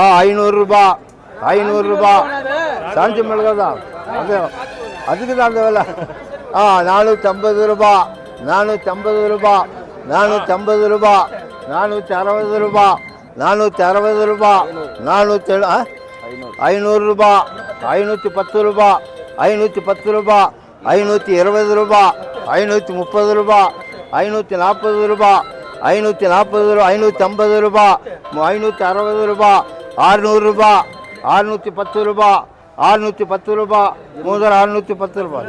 ஆ ஐநூறு ரூபா. ஐநூறு ரூபா. சாந்தி மிளகா தான். அது அதுக்கு தான் அந்த விலை. ஆ நானூற்றம்பது ரூபா. நானூற்றம்பது ரூபா. நானூற்றம்பது ரூபா. நானூற்றி அறுபது ரூபா. நானூற்றி அறுபது ரூபா நானூற்றி ஐநூறு ரூபா. ஐநூற்றி பத்து ரூபா. ஐநூற்றி பத்து ரூபா. ஐநூற்றி இருபது ரூபா. ஐநூற்றி முப்பது ரூபா. ஐநூற்றி நாற்பது ரூபா. ஐநூற்றி நாற்பது ரூபா ஐநூற்றி ஐம்பது ரூபா ஐநூற்றி அறுபது ரூபா ஆறுநூறு ரூபா ஆறுநூற்றி பத்து ரூபா ஆறுநூற்றி பத்து ரூபா மூதல் ஆறுநூற்றி பத்து ரூபா.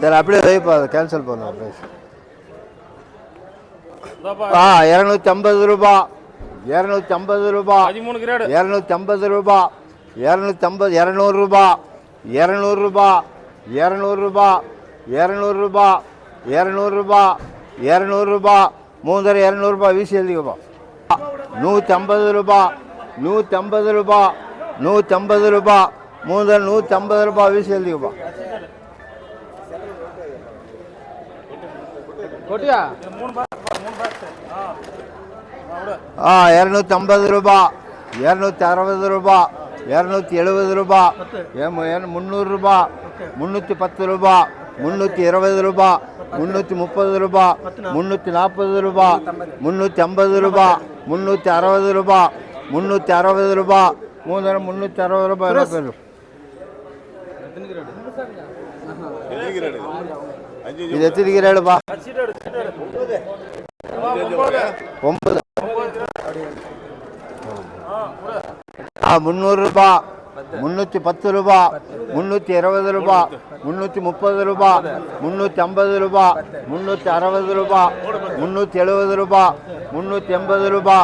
சரி அப்படியே வைப்பா அதை கேன்சல் பண்ணுவோம் பேசு ஆ இரநூத்தி ஐம்பது ரூபா இரநூத்தி ஐம்பது ரூபா இரநூத்தி ஐம்பது ரூபா இரநூத்தி ஐம்பது இரநூறு ரூபா இரநூறு ரூபா இரநூறு ரூபா இரநூறு ரூபா இரநூறு ரூபா இரநூறு ரூபா மூன்றரை இரநூறுபா வீசி எழுதிக்கப்பா. நூற்றி ஐம்பது ரூபா நூற்றி ஐம்பது ரூபா நூற்றி ஐம்பது ரூபா மூன்றரை நூற்றி ஐம்பது ரூபா வீசி எழுதிக்கப்பா. ஆ இரநூத்தி ஐம்பது ரூபா இரநூத்தி அறுபது ரூபா இரநூத்தி எழுபது ரூபா ஏ- ஏ- முந்நூறு ரூபா முந்நூற்றி பத்து ரூபா முந்நூற்றி இருபது ரூபா முந்நூற்றி முப்பது ரூபா முந்நூற்றி நாற்பது ரூபா முந்நூற்றி ஐம்பது ரூபா முந்நூற்றி அறுபது ரூபா முந்நூற்றி அறுபது ரூபா மூணு முந்நூற்றி அறுபது ரூபா என்ன பேர்? இது எத்தனை கிரேடுப்பா ஒன்பது. ஆ முந்நூறுரூபா முந்நூற்றி பத்து ரூபா முந்நூற்றி இருபது ரூபா முந்நூற்றி முப்பது ரூபா முந்நூற்றி ஐம்பது ரூபா முந்நூற்றி அறுபது ரூபா முந்நூற்றி எழுபது ரூபா முந்நூற்றி எண்பது ரூபா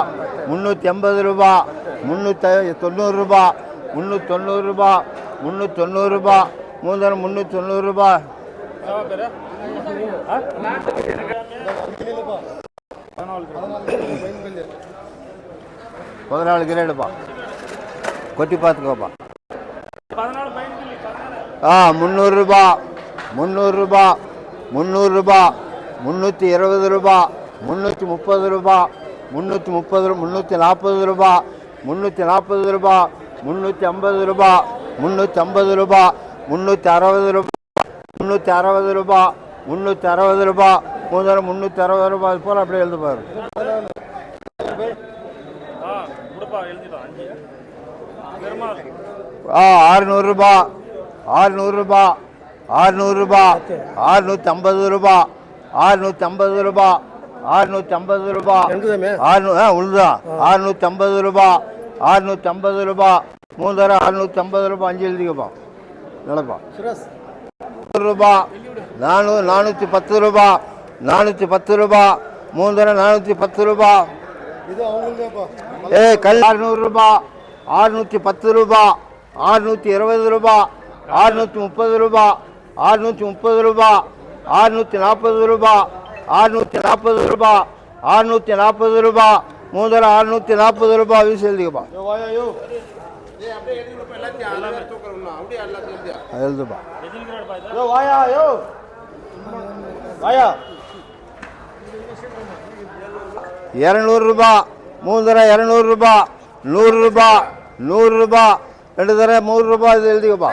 முந்நூற்றி எண்பது ரூபா முந்நூற்றி தொண்ணூறுரூபா முந்நூற்றி தொண்ணூறுரூபா முந்நூற்றி தொண்ணூறுரூபா மூந்தரம் முந்நூற்றி தொண்ணூறுரூபா பதினாலு கிரேடுப்பா கொட்டி பார்த்துக்கோப்பா ஆ முந்நூறுரூபா முந்நூறுரூபா முந்நூறுரூபா முந்நூற்றி இருபது ரூபா முந்நூற்றி முப்பது ரூபா முந்நூற்றி முப்பது ரூ முந்நூற்றி நாற்பது ரூபா முந்நூற்றி நாற்பது ரூபா முந்நூற்றி ஐம்பது ரூபா முந்நூற்றி ஐம்பது ரூபா முந்நூற்றி அறுபது ரூபா முந்நூற்றி அறுபது ரூபா முந்நூற்றி அறுபது ரூபா மூணு முந்நூற்றி அறுபது ரூபா போல் அப்படியே எழுது பாரு ஆ விடுப்பா எழுதிடும் அஞ்சு பெருமாள் ஆ ஆறுநூறுபா ஆறுநூறுபா ஆறுநூறுபா ஆறுநூற்றி ஐம்பது ரூபா. ஆறுநூற்றி ஐம்பது ரூபா. ஆறுநூற்றி ஐம்பது ரூபா ஆறுநூ ஆ உழுதா ஆறுநூற்றி ஐம்பது ரூபா. ஆறுநூற்றி ஐம்பது ரூபா. மூணு ஐம்பது ரூபா. அஞ்சு எழுதிக்கப்பா. நடப்பா. ரூபா. நானூறு நானூற்றி பத்து ரூபா. நானூற்றி பத்து ரூபா. மூணு நானூற்றி பத்து ரூபா. ஏ கல் அறுநூறு ரூபா. ஆறுநூற்றி பத்து ரூபா ஆறுநூற்றி இருபது ரூபா ஆறுநூற்றி முப்பது ரூபா ஆறுநூற்றி முப்பது ரூபா ஆறுநூற்றி நாற்பது ரூபா ஆறுநூற்றி நாற்பது ரூபா ஆறுநூற்றி நாற்பது ரூபா மூதர ஆறுநூற்றி நாற்பது ரூபா வீசி எழுதிக்கப்பா எழுதுப்பா எத்தனை கிரேடுப்பா இது இரநூறு ரூபா மூணு தர இரநூறு நூறு ரூபா நூறு ரூபா ரெண்டு தர நூறு ரூபா இது எழுதிக்கப்பா.